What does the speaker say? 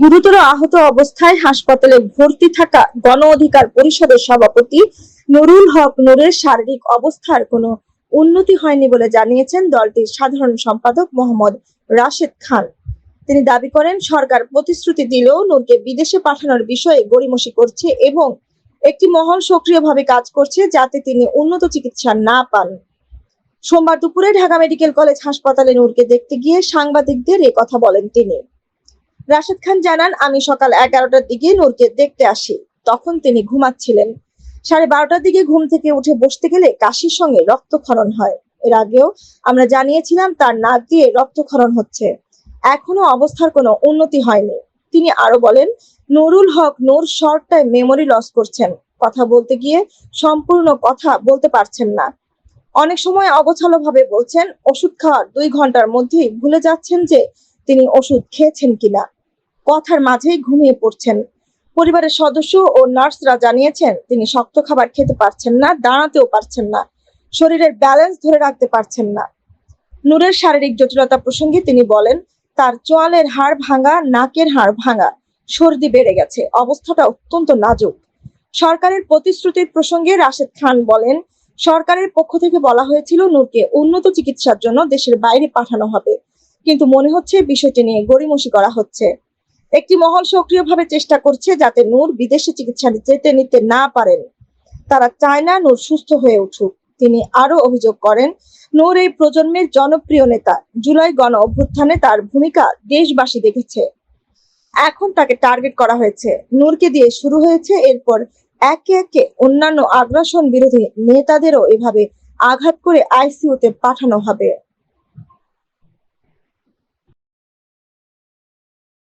গুরুতর আহত অবস্থায় হাসপাতালে ভর্তি থাকা গণ অধিকার পরিষদের সভাপতি নুরুল হক নূরের শারীরিক অবস্থার কোনো উন্নতি হয়নি বলে জানিয়েছেন দলটির সাধারণ সম্পাদক মোহাম্মদ রাশেদ খান। তিনি দাবি করেন, সরকার প্রতিশ্রুতি দিলেও নূরকে বিদেশে পাঠানোর বিষয়ে গড়িমসি করছে এবং একটি মহল সক্রিয়ভাবে কাজ করছে যাতে তিনি উন্নত চিকিৎসা না পান। সোমবার দুপুরে ঢাকা মেডিকেল কলেজ হাসপাতালে নূরকে দেখতে গিয়ে সাংবাদিকদের কথা বলেন তিনি। রাশেদ খান জানান, আমি সকাল এগারোটার দিকে নূরকে দেখতে আসি। তখন তিনি ঘুমাচ্ছিলেন। সাড়ে বারোটার দিকে ঘুম থেকে উঠে বসতে গেলে কাশির সঙ্গে রক্তক্ষরণ হয়। এর আগেও আমরা জানিয়েছিলাম তার নাক দিয়ে রক্তক্ষরণ হচ্ছে। এখনও অবস্থার কোনো উন্নতি হয়নি। তিনি আরও বলেন, Nurul Haque Nur short time memory loss করছেন। কথা বলতে গিয়ে সম্পূর্ণ কথা বলতে পারছেন না। অনেক সময় অগোছালো ভাবে বলছেন, ওষুধ খাওয়ার দুই ঘণ্টার মধ্যেই ভুলে যাচ্ছেন যে তিনি ওষুধ খেয়েছেন কিনা? কথার মাঝেই ঘুমিয়ে পড়ছেন। পরিবারের সদস্য ও নার্সরা জানিয়েছেন, তিনি শক্ত খাবার খেতে পারছেন না, দাঁড়াতেও পারছেন না, শরীরের ব্যালেন্স ধরে রাখতে পারছেন না। নূরের শারীরিক জটিলতা প্রসঙ্গে তিনি বলেন, তার চোয়ালের হাড় ভাঙা, নাকের হাড় ভাঙা, সর্দি বেড়ে গেছে, অবস্থাটা অত্যন্ত নাজুক। সরকারের প্রতিশ্রুতির প্রসঙ্গে রাশেদ খান বলেন, সরকারের পক্ষ থেকে বলা হয়েছিল, নূরকে উন্নত চিকিৎসার জন্য দেশের বাইরে পাঠানো হবে। কিন্তু মনে হচ্ছে বিষয়টি নিয়ে গড়িমসি করা হচ্ছে। একটি মহল সক্রিয়ভাবে চেষ্টা করছে যাতে নূর বিদেশে চিকিৎসা যেতে নিতে না পারেন। তারা চায় না নূর সুস্থ হয়ে উঠুক। তিনি আরও অভিযোগ করেন, নূর এই প্রজন্মের জনপ্রিয় নেতা। জুলাই গণ অভ্যুত্থানে তার ভূমিকা দেশবাসী দেখেছে। এখন তাকে টার্গেট করা হয়েছে। নূরকে দিয়ে শুরু হয়েছে, এরপর একে একে অন্যান্য আগ্রাসন বিরোধী নেতাদেরও এভাবে আঘাত করে আইসিইউতে পাঠানো হবে।